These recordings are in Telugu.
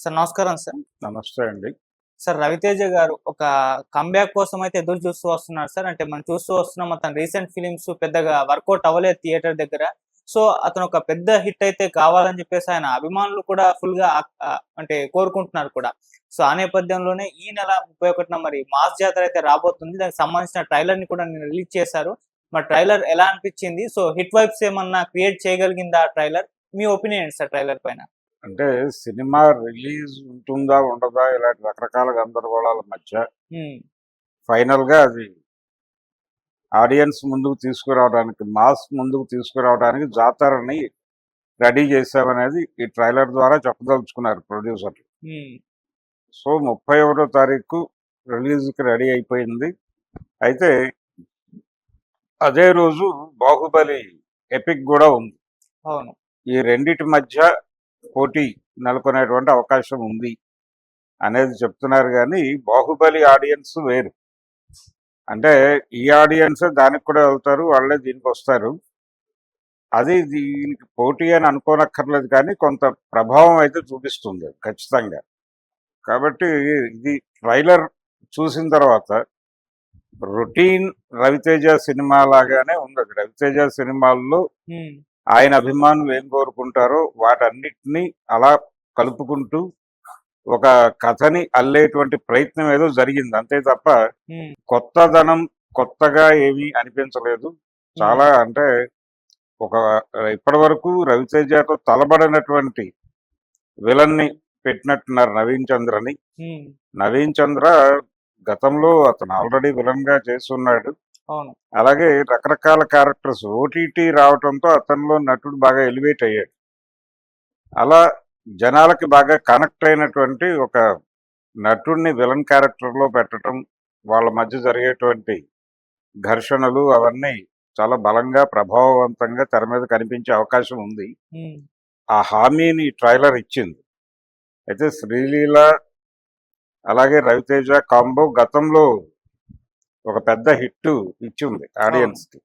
సార్ నమస్కారం సార్. నమస్తే అండి. సార్ రవితేజ గారు ఒక కంబ్యాక్ కోసం అయితే ఎదురు చూస్తూ వస్తున్నారు సార్. అంటే మనం చూస్తూ వస్తున్నాం అతను రీసెంట్ ఫిలిమ్స్ పెద్దగా వర్కౌట్ అవ్వలేదు థియేటర్ దగ్గర. సో అతను ఒక పెద్ద హిట్ అయితే కావాలని చెప్పేసి ఆయన అభిమానులు కూడా ఫుల్గా అంటే కోరుకుంటున్నారు కూడా. సో ఆ నేపథ్యంలోనే ఈ నెల ముప్పై ఒకటిన మరి మాస్ జాతర అయితే రాబోతుంది. దానికి సంబంధించిన ట్రైలర్ని కూడా నేను రిలీజ్ చేశారు. మరి ట్రైలర్ ఎలా అనిపించింది? సో హిట్ వైబ్స్ ఏమన్నా క్రియేట్ చేయగలిగిందా ట్రైలర్ మీ ఒపీనియన్ సార్ ట్రైలర్ పైన? అంటే సినిమా రిలీజ్ ఉంటుందా ఉండదా ఇలాంటి రకరకాల గందరగోళాల మధ్య ఫైనల్గా అది ఆడియన్స్ ముందుకు తీసుకురావడానికి మాస్ ముందుకు తీసుకురావడానికి జాతరని రెడీ చేశామనేది ఈ ట్రైలర్ ద్వారా చెప్పదలుచుకున్నారు ప్రొడ్యూసర్ ఉమ్, సో ముప్పై ఒకటో తారీఖు రిలీజ్కి రెడీ అయిపోయింది. అయితే అదే రోజు బాహుబలి ఎపిక్ కూడా ఉంది. అవును. ఈ రెండిటి మధ్య పోటీ నెలకొనేటువంటి అవకాశం ఉంది అనేది చెప్తున్నారు కానీ బాహుబలి ఆడియన్స్ వేరు. అంటే ఈ ఆడియన్స్ దానికి కూడా వెళ్తారు వాళ్ళే దీనికి వస్తారు. అది దీనికి పోటీ అని అనుకోనక్కర్లేదు కానీ కొంత ప్రభావం అయితే చూపిస్తుంది ఖచ్చితంగా. కాబట్టి ఇది ట్రైలర్ చూసిన తర్వాత రొటీన్ రవితేజ సినిమా లాగానే ఉంది రవితేజ సినిమాల్లో ఆయన అభిమానులు ఏం కోరుకుంటారో వాటన్నిటినీ అలా కలుపుకుంటూ ఒక కథని అల్లేటువంటి ప్రయత్నం ఏదో జరిగింది. అంతే తప్ప ఉమ్, కొత్తదనం కొత్తగా ఏమీ అనిపించలేదు. చాలా అంటే ఒక ఇప్పటి వరకు రవితేజతో తలబడినటువంటి విలన్ని పెట్టినట్టున్నారు నవీన్ చంద్రని. నవీన్ చంద్ర గతంలో అతను ఆల్రెడీ విలన్గా చేస్తున్నాడు. అలాగే రకరకాల క్యారెక్టర్స్ ఓటీటీ రావడంతో అతనిలో నటుడు బాగా ఎలివేట్ అయ్యాడు. అలా జనాలకి బాగా కనెక్ట్ అయినటువంటి ఒక నటుడిని విలన్ క్యారెక్టర్లో పెట్టడం వాళ్ళ మధ్య జరిగేటువంటి ఘర్షణలు అవన్నీ చాలా బలంగా ప్రభావవంతంగా తెర మీద కనిపించే అవకాశం ఉంది. ఆ హామీని ట్రైలర్ ఇచ్చింది. అయితే శ్రీలీల అలాగే రవితేజ కాంబో గతంలో ఒక పెద్ద హిట్ ఇచ్చింది ఆడియన్స్కి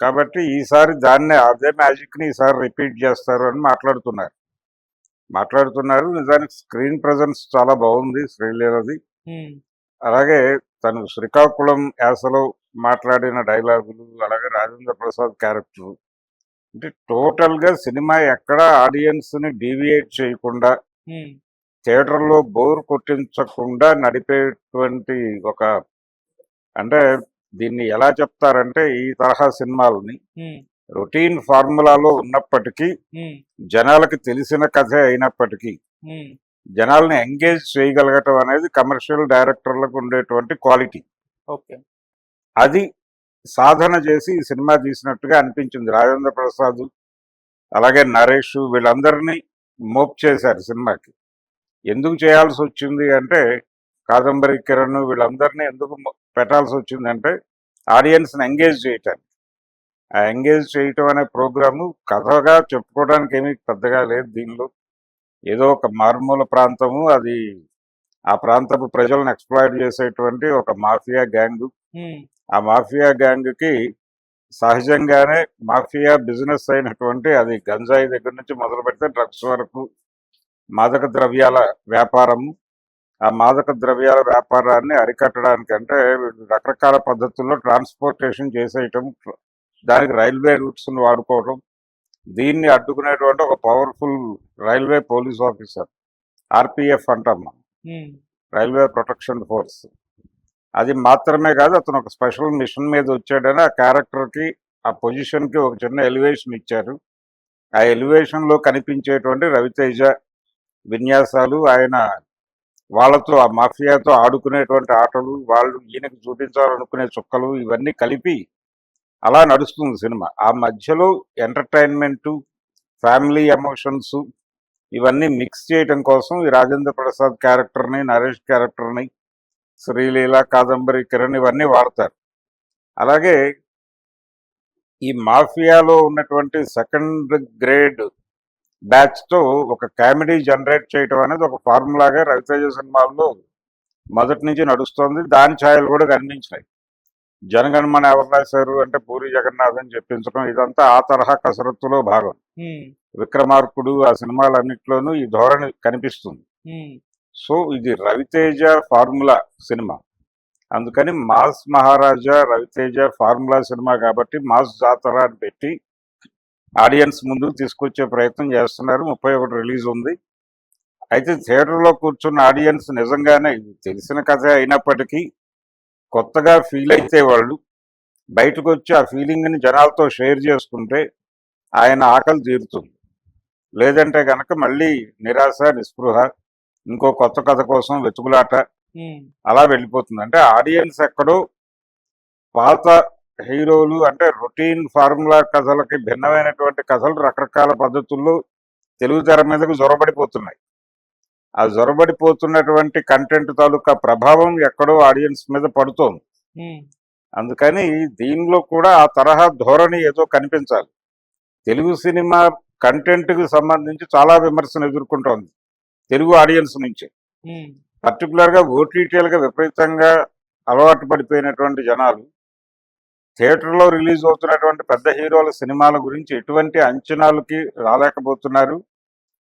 కాబట్టి ఈసారి దాన్నే అదే మ్యాజిక్ని ఈసారి రిపీట్ చేస్తారు అని మాట్లాడుతున్నారు. మాట్లాడుతున్నారు. నిజానికి స్క్రీన్ ప్రజెన్స్ చాలా బాగుంది శ్రీలీలది. అలాగే తను శ్రీకాకుళం యాసలో మాట్లాడిన డైలాగులు అలాగే రాజేంద్ర ప్రసాద్ క్యారెక్టర్. అంటే టోటల్గా సినిమా ఎక్కడ ఆడియన్స్ని డీవియేట్ చేయకుండా థియేటర్లో బోర్ కొట్టించకుండా నడిపేటువంటి ఒక అంటే దీన్ని ఎలా చెప్తారంటే ఈ తరహా సినిమాలని రొటీన్ ఫార్ములాలో ఉన్నప్పటికీ జనాలకి తెలిసిన కథే అయినప్పటికీ జనాల్ని ఎంగేజ్ చేయగలగటం అనేది కమర్షియల్ డైరెక్టర్లకు ఉండేటువంటి క్వాలిటీ. ఓకే. అది సాధన చేసి ఈ సినిమా తీసినట్టుగా అనిపించింది. రాజేంద్ర ప్రసాద్ అలాగే నరేష్ వీళ్ళందరినీ మోప్ చేశారు సినిమాకి. ఎందుకు చేయాల్సి వచ్చింది అంటే కాదంబరి కిరణ్ వీళ్ళందరినీ ఎందుకు పెట్టాల్సి వచ్చింది అంటే ఆడియన్స్ని ఎంగేజ్ చేయటానికి ఆ ఎంగేజ్ చేయటం అనే ప్రోగ్రాము కథగా చెప్పుకోవడానికి ఏమీ పెద్దగా లేదు దీనిలో. ఏదో ఒక మారుమూల ప్రాంతము అది ఆ ప్రాంతపు ప్రజలను ఎక్స్ప్లాయిట్ చేసేటువంటి ఒక మాఫియా గ్యాంగ్. ఆ మాఫియా గ్యాంగ్కి సహజంగానే మాఫియా బిజినెస్ అయినటువంటి అది గంజాయి దగ్గర నుంచి మొదలు పెడితే డ్రగ్స్ వరకు మాదక ద్రవ్యాల వ్యాపారము ఆ మాదక ద్రవ్యాల వ్యాపారాన్ని అరికట్టడానికి అంటే రకరకాల పద్ధతుల్లో ట్రాన్స్పోర్టేషన్ చేసేయటం దానికి రైల్వే రూట్స్ వాడుకోవడం దీన్ని అడ్డుకునేటువంటి ఒక powerful railway police officer RPF అంటాం మనం. Railway protection force. అది మాత్రమే కాదు అతను ఒక స్పెషల్ మిషన్ మీద వచ్చాడని ఆ క్యారెక్టర్కి ఆ పొజిషన్కి ఒక చిన్న ఎలివేషన్ ఇచ్చారు. ఆ ఎలివేషన్లో కనిపించేటువంటి రవితేజ విన్యాసాలు ఆయన వాళ్ళతో ఆ మాఫియాతో ఆడుకునేటువంటి ఆటలు వాళ్ళు ఈయనకు చూపించాలనుకునే చుక్కలు ఇవన్నీ కలిపి అలా నడుస్తుంది సినిమా. ఆ మధ్యలో ఎంటర్టైన్మెంటు ఫ్యామిలీ ఎమోషన్స్ ఇవన్నీ మిక్స్ చేయటం కోసం ఈ రాజేంద్ర ప్రసాద్ క్యారెక్టర్ని నరేష్ క్యారెక్టర్ని శ్రీలీల కాదంబరి కిరణ్ ఇవన్నీ వాడతారు. అలాగే ఈ మాఫియాలో ఉన్నటువంటి సెకండ్ గ్రేడ్ బ్యాచ్తో ఒక కామెడీ జనరేట్ చేయటం అనేది ఒక ఫార్ములాగా రవితేజ సినిమాల్లో మొదటి నుంచి నడుస్తోంది. దాని ఛాయలు కూడా కనిపించినాయి. జనగణమన ఎవరు రాశారు అంటే పూరి జగన్నాథ్ అని చెప్పించడం ఇదంతా ఆ తరహా కసరత్తులో భాగం. విక్రమార్కుడు ఆ సినిమాలన్నింటిలోనూ ఈ ధోరణి కనిపిస్తుంది. సో ఇది రవితేజ ఫార్ములా సినిమా. అందుకని mass Maharaja Ravi Teja formula cinema కాబట్టి మాస్ జాతర అని పెట్టి ఆడియన్స్ ముందుకు తీసుకొచ్చే ప్రయత్నం చేస్తున్నారు. ముప్పై ఒకటి రిలీజ్ ఉంది. అయితే థియేటర్లో కూర్చున్న ఆడియన్స్ నిజంగానే తెలిసిన కథ అయినప్పటికీ కొత్తగా ఫీల్ అయితే వాళ్ళు బయటకు వచ్చి ఆ ఫీలింగ్ని జనాలతో షేర్ చేసుకుంటే ఆయన ఆకలి తీరుతుంది. లేదంటే కనుక మళ్ళీ నిరాశ నిస్పృహ ఇంకో కొత్త కథ కోసం వెతుకులాట అలా వెళ్ళిపోతుంది. అంటే ఆడియన్స్ ఎక్కడో పాత హీరోలు అంటే రొటీన్ ఫార్ములా కథలకి భిన్నమైనటువంటి కథలు రకరకాల పద్ధతుల్లో తెలుగు తెర మీదకు జొరబడిపోతున్నాయి. ఆ జొరబడిపోతున్నటువంటి కంటెంట్ తాలూకా ప్రభావం ఎక్కడో ఆడియన్స్ మీద పడుతోంది. అందుకని దీనిలో కూడా ఆ తరహా ధోరణి ఏదో కనిపించాలి. తెలుగు సినిమా కంటెంట్కి సంబంధించి చాలా విమర్శలు ఎదుర్కొంటోంది తెలుగు ఆడియన్స్ నుంచి. పర్టికులర్గా ఓటీటీలుగా విపరీతంగా అలవాటు పడిపోయినటువంటి జనాలు థియేటర్లో రిలీజ్ అవుతున్నటువంటి పెద్ద హీరోల సినిమాల గురించి ఎటువంటి అంచనాలకి రాలేకపోతున్నారు.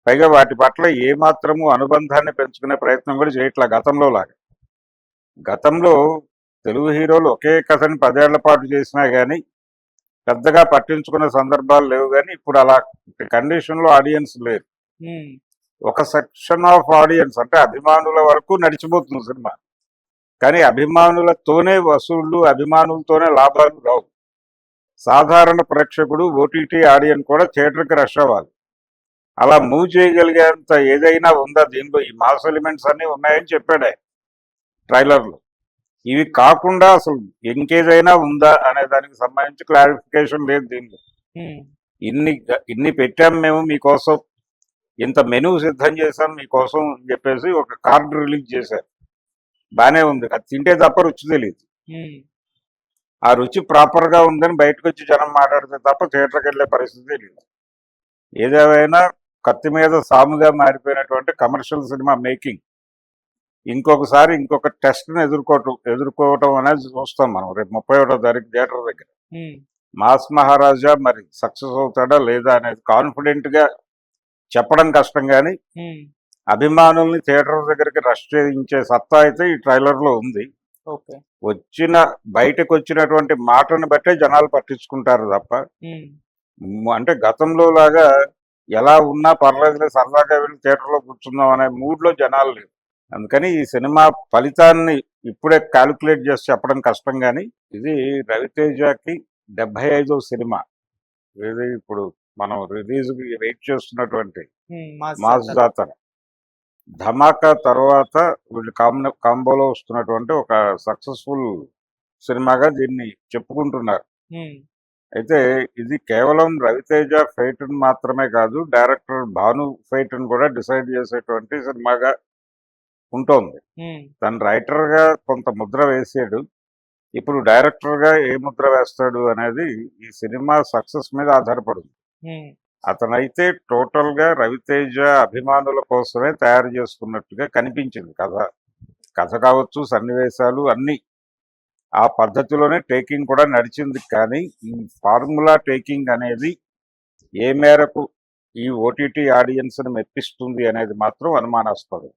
పైగా వాటి పట్ల ఏమాత్రము అనుబంధాన్ని పెంచుకునే ప్రయత్నం కూడా చేయట్లా గతంలో లాగా. గతంలో తెలుగు హీరోలు ఒకే కథని పదేళ్ళ పాటు చేసినా కానీ పెద్దగా పట్టించుకునే సందర్భాలు లేవు కానీ ఇప్పుడు అలా కండిషన్లో ఆడియన్స్ లేరు. ఒక సెక్షన్ ఆఫ్ ఆడియన్స్ అంటే అభిమానుల వరకు నడిచిపోతుంది సినిమా. కానీ అభిమానులతోనే వసూళ్ళు అభిమానులతోనే లాభాలు రావు. సాధారణ ప్రేక్షకుడు ఓటీటీ ఆడియన్ కూడా థియేటర్కి రష్ అవ్వాలి. అలా మూవ్ చేయగలిగేంత ఏదైనా ఉందా దీనిలో? ఈ మాస్ ఎలిమెంట్స్ అన్నీ ఉన్నాయని చెప్పాడు ట్రైలర్లో. ఇవి కాకుండా అసలు ఇంకేదైనా ఉందా అనే దానికి సంబంధించి క్లారిఫికేషన్ లేదు దీనిలో. ఇన్ని ఇన్ని పెట్టాం మేము మీకోసం. ఇంత మెనూ సిద్ధం చేశాం మీకోసం అని చెప్పేసి ఒక కార్డు రిలీజ్ చేశారు. బానే ఉంది. అది తింటే తప్ప రుచి తెలియదు ఆ రుచి ప్రాపర్గా ఉందని బయటకు వచ్చి జనం మాట్లాడితే తప్ప థియేటర్కి వెళ్ళే పరిస్థితి తెలియదు ఏదేమైనా కత్తి మీద సాముగా మారిపోయినటువంటి కమర్షియల్ సినిమా మేకింగ్. ఇంకొకసారి ఇంకొక టెస్ట్ని ఎదుర్కోవటం ఎదుర్కోవటం అనేది చూస్తాం మనం. రేపు ముప్పై ఒకటో తారీఖు థియేటర్ దగ్గర. మాస్ మహారాజా మరి సక్సెస్ అవుతాడా లేదా అనేది కాన్ఫిడెంట్గా చెప్పడం కష్టం కానీ అభిమానుల్ని థియేటర్ దగ్గరికి రష్ చేయించే సత్తా అయితే ఈ ట్రైలర్లో ఉంది వచ్చిన బయటకు వచ్చినటువంటి మాటను బట్టే జనాలు పట్టించుకుంటారు తప్ప. అంటే గతంలో లాగా ఎలా ఉన్నా పర్లేదులే సరదాగా వెళ్ళి థియేటర్లో కూర్చుందాం అనే మూడ్లో జనాలు లేవు అందుకని ఈ సినిమా ఫలితాన్ని ఇప్పుడే క్యాలిక్యులేట్ చేసి చెప్పడం కష్టం కానీ ఇది రవితేజకి డెబ్బై ఐదో సినిమా. ఇది ఇప్పుడు మనం రిలీజ్ వెయిట్ చేస్తున్నటువంటి మాస్ జాతర. ధమాకా తర్వాత వీళ్ళు కాంబో కాంబోలో వస్తున్నటువంటి ఒక సక్సెస్ఫుల్ సినిమాగా దీన్ని చెప్పుకుంటున్నారు. అయితే ఇది కేవలం రవితేజ ఫైట్ మాత్రమే కాదు డైరెక్టర్ భాను ఫైట్ కూడా డిసైడ్ చేసేటువంటి సినిమాగా ఉంటుంది. తను రైటర్గా కొంత ముద్ర వేసాడు. ఇప్పుడు డైరెక్టర్గా ఏ ముద్ర వేస్తాడు అనేది ఈ సినిమా సక్సెస్ మీద ఆధారపడింది ఉమ్, అతనైతే టోటల్గా రవితేజ అభిమానుల కోసమే తయారు చేసుకున్నట్టుగా కనిపించింది కథ. కథ కావచ్చు సన్నివేశాలు అన్ని. ఆ పద్ధతిలోనే టేకింగ్ కూడా నడిచింది కానీ ఈ ఫార్ములా టేకింగ్ అనేది ఏ మేరకు ఈ ఓటీటీ ఆడియన్స్ని మెప్పిస్తుంది అనేది మాత్రం అనుమానాస్పదం.